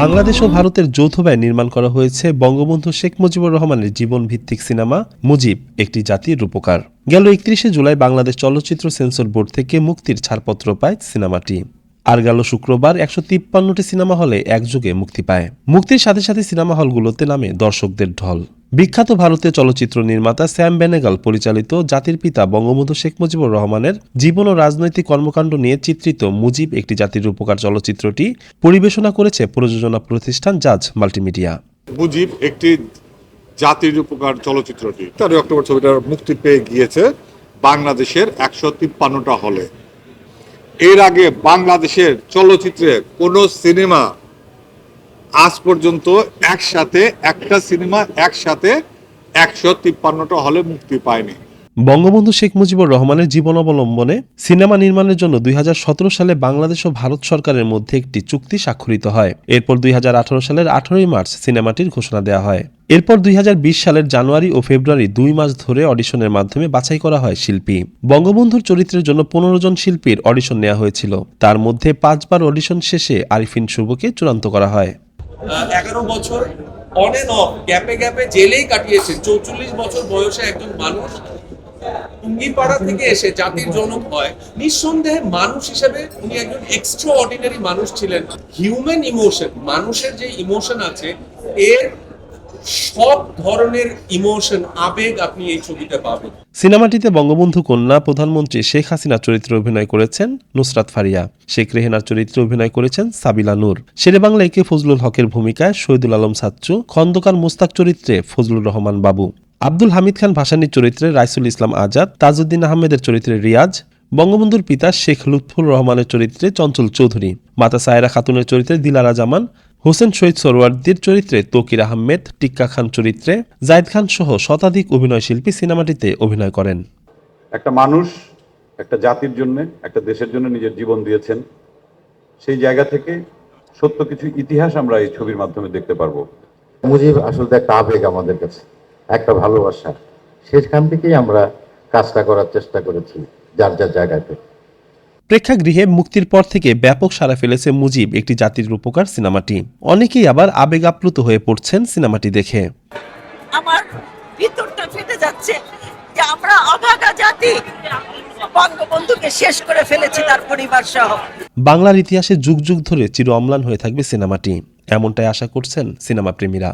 বাংলাদেশ ও ভারতের যৌথ ব্যয় নির্মাণ করা হয়েছে বঙ্গবন্ধু শেখ মুজিবুর রহমানের জীবন ভিত্তিক সিনেমা মুজিব, একটি জাতির রূপকার। গেল একত্রিশে জুলাই বাংলাদেশ চলচ্চিত্র সেন্সর বোর্ড থেকে মুক্তির ছাড়পত্র পায় সিনেমাটি। আর গেল শুক্রবার একশো তিপ্পান্নটি সিনেমা হলে একযোগে মুক্তি পায়। মুক্তির সাথে সাথে সিনেমা হলগুলোতে নামে দর্শকদের ঢল। বিখ্যাত ভারতীয় চলচ্চিত্র নির্মাতা স্যাম বেনেগাল পরিচালিত জাতির পিতা বঙ্গবন্ধু শেখ মুজিবুর রহমানের জীবন ও রাজনৈতিক কর্মকাণ্ড নিয়ে চিত্রিত মুজিব একটি জাতির উপকার চলচ্চিত্রটি পরিবেশনা করেছে প্রযোজনা প্রতিষ্ঠান জাজ মাল্টিমিডিয়া। মুজিব একটি জাতির উপকার চলচ্চিত্রটি। তেরোই অক্টোবর ছবিটা মুক্তি পেয়ে গিয়েছে বাংলাদেশের একশো তিপ্পান্নটা হলে। এর আগে বাংলাদেশের চলচ্চিত্রে কোনো সিনেমা আজ পর্যন্ত একসাথে, একটা সিনেমা একসাথে একশো তিপ্পান্নটা হলে মুক্তি পায়নি। বঙ্গবন্ধু শেখ মুজিবুর রহমানের জীবন অবলম্বনে সিনেমা নির্মাণের জন্য দুই হাজার সতেরো সালে বাংলাদেশ ও ভারত সরকারের মধ্যে একটি চুক্তি স্বাক্ষরিত হয়। এরপর দুই হাজার আঠারো সালের আঠারোই মার্চ সিনেমাটির ঘোষণা দেওয়া হয়। এরপর দুই হাজার বিশ সালের জানুয়ারি ও ফেব্রুয়ারি দুই মাস ধরে অডিশনের মাধ্যমে বাছাই করা হয় শিল্পী। বঙ্গবন্ধুর চরিত্রের জন্য পনেরো জন শিল্পীর অডিশন নেওয়া হয়েছিল। তার মধ্যে পাঁচবার অডিশন শেষে আরিফিন শুভকে চূড়ান্ত করা হয়। এগারো বছর অন এন্ড অফ গ্যাপে গ্যাপে জেলেই কাটিয়েছেন চৌচল্লিশ বছর বয়সে একজন মানুষ টুঙ্গিপাড়া থেকে এসে জাতির জনক হয়। নিঃসন্দেহে মানুষ হিসেবে উনি একজন এক্সট্রা অর্ডিনারি মানুষ ছিলেন। হিউম্যান ইমোশন মানুষের যে ইমোশন আছে, এর সব ধরনের ইমোশন, আবেগ আপনি এই ছবিতে পাবেন। সিনেমাটিতে বঙ্গবন্ধু কন্যা প্রধানমন্ত্রী শেখ হাসিনা চরিত্রে অভিনয় করেছেন নুসরাত ফারিয়া। শেখ রেহেনার চরিত্রে অভিনয় করেছেন সাবিলা নূর। শেরে বাংলা একে ফজলুল হকের ভূমিকায় শহীদুল আলম সাচ্চু, খন্দকার মুস্তাক চরিত্রে ফজলুর রহমান বাবু। আব্দুল হামিদ খান ভাসানির চরিত্রে রাইসুল ইসলাম আজাদ, তাজউদ্দিন আহমেদের চরিত্রে রিয়াজ, বঙ্গবন্ধুর পিতা শেখ লুৎফুর রহমানের চরিত্রে চঞ্চল চৌধুরী। মাতা সায়রা খাতুনের চরিত্রে দিলারা জামান হোসেন শহীদ সরোয়ার্দির চরিত্রে তকির আহমেদ টিক্কা খান চরিত্রে জায়দ খান সহ শতাধিক অভিনয়শিল্পী সিনেমাটিতে অভিনয় করেন। একটা মানুষ একটা জাতির জন্য একটা দেশের জন্য নিজের জীবন দিয়েছেন। সেই জায়গা থেকে সত্য কিছু ইতিহাস আমরা এই ছবির মাধ্যমে দেখতে পারব। মুজিব আসলে একটা আবেগ আমাদের কাছে একটা ভালোবাসা। সেখান থেকেই আমরা কাজটা করার চেষ্টা করেছি যার যার জায়গাতে প্রেক্ষাগৃহে মুক্তির পর থেকে ব্যাপক সাড়া ফেলেছে মুজিব একটি জাতির রূপকার সিনেমাটি। অনেকেই আবার আবেগ আপ্লুত হয়ে পড়ছেন সিনেমাটি দেখে। আমার ভিতরটা ফেটে যাচ্ছে যে আমরা অভাগা জাতি। বঙ্গবন্ধুকে শেষ করে ফেলেছি তার পরিবার সহ। বাংলার ইতিহাসে যুগ যুগ ধরে চির অম্লান হয়ে থাকবে সিনেমাটি। এমনটাই আশা করছেন সিনেমা প্রেমীরা